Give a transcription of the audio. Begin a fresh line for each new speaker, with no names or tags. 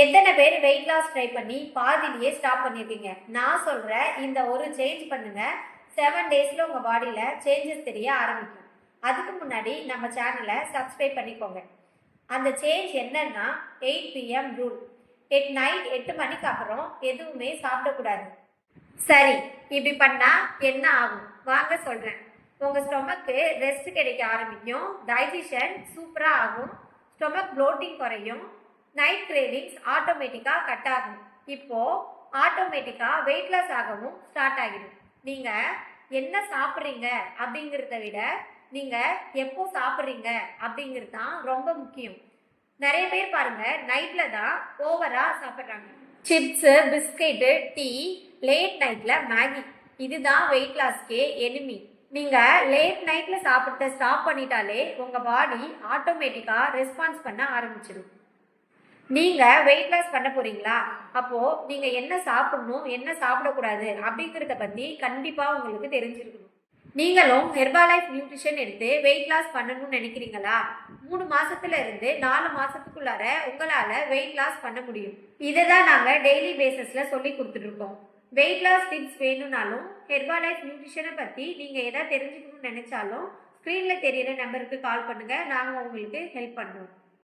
எத்தனை பேர் weight loss try பண்ணி பாதியிலேயே ஸ்டாப் பண்ணியிருக்கீங்க நான் சொல்கிறேன் இந்த ஒரு சேஞ்ச் பண்ணுங்கள் செவன் டேஸில் உங்கள் பாடியில் சேஞ்சஸ் தெரிய ஆரம்பிக்கும். அதுக்கு முன்னாடி நம்ம சேனலை சப்ஸ்கிரைப் பண்ணிக்கோங்க. அந்த சேஞ்ச் என்னன்னா eight PM rule eight night எட்டு மணிக்கு அப்புறம் எதுவுமே சாப்பிடக்கூடாது. சரி இப்படி பண்ணால் என்ன ஆகும்? வாங்க சொல்கிறேன் உங்கள் ஸ்டொமக்கு ரெஸ்ட் கிடைக்க ஆரம்பிக்கும். டைஜஷன் சூப்பராக ஆகும். ஸ்டொமக் ப்ளோட்டிங் குறையும். நைட் கிரேவிங்ஸ் ஆட்டோமேட்டிக்காக கட் ஆகும். இப்போ ஆட்டோமேட்டிக்காக வெயிட் லாஸ் ஆகவும் ஸ்டார்ட் ஆகிடும். நீங்கள் என்ன சாப்பிட்றீங்க அப்படிங்கிறத விட நீங்கள் எப்போ சாப்பிட்றீங்க அப்படிங்கிறது தான் ரொம்ப முக்கியம். நிறைய பேர் பாருங்க நைட்டில் தான் ஓவராக சாப்பிட்றாங்க. சிப்ஸு பிஸ்கெட்டு டீ லேட் நைட்டில் மேகி இதுதான் வெயிட் லாஸ்க்கே எனிமி நீங்கள் லேட் நைட்டில் சாப்பிட்றத ஸ்டாப் பண்ணிட்டாலே உங்கள் பாடி ஆட்டோமேட்டிக்காக ரெஸ்பான்ஸ் பண்ண ஆரம்பிச்சிடும் நீங்கள் வெயிட் லாஸ் பண்ண போகிறீங்களா அப்போது நீங்கள் என்ன சாப்பிடணும் என்ன சாப்பிடக்கூடாது அப்படிங்கிறத பற்றி கண்டிப்பாக உங்களுக்கு தெரிஞ்சிருக்கணும். நீங்களும் ஹெர்பாலைஃப் நியூட்ரிஷன் எடுத்து வெயிட் லாஸ் பண்ணணும்னு நினைக்கிறீங்களா? மூணு மாசத்துல இருந்து நாலு மாசத்துக்குள்ளார உங்களால வெயிட் லாஸ் பண்ண முடியும். இதை தான் நாங்க டெய்லி பேசிஸ்ல சொல்லி கொடுத்துட்டு இருக்கோம் வெயிட் லாஸ் டிப்ஸ் வேணும்னாலும் ஹெர்பாலைஃப் நியூட்ரிஷனை பத்தி நீங்க எதாவது தெரிஞ்சுக்கணும்னு நினைச்சாலும் ஸ்க்ரீன்ல தெரியிற நம்பருக்கு கால் பண்ணுங்க. நாங்க உங்களுக்கு ஹெல்ப் பண்ணுறோம்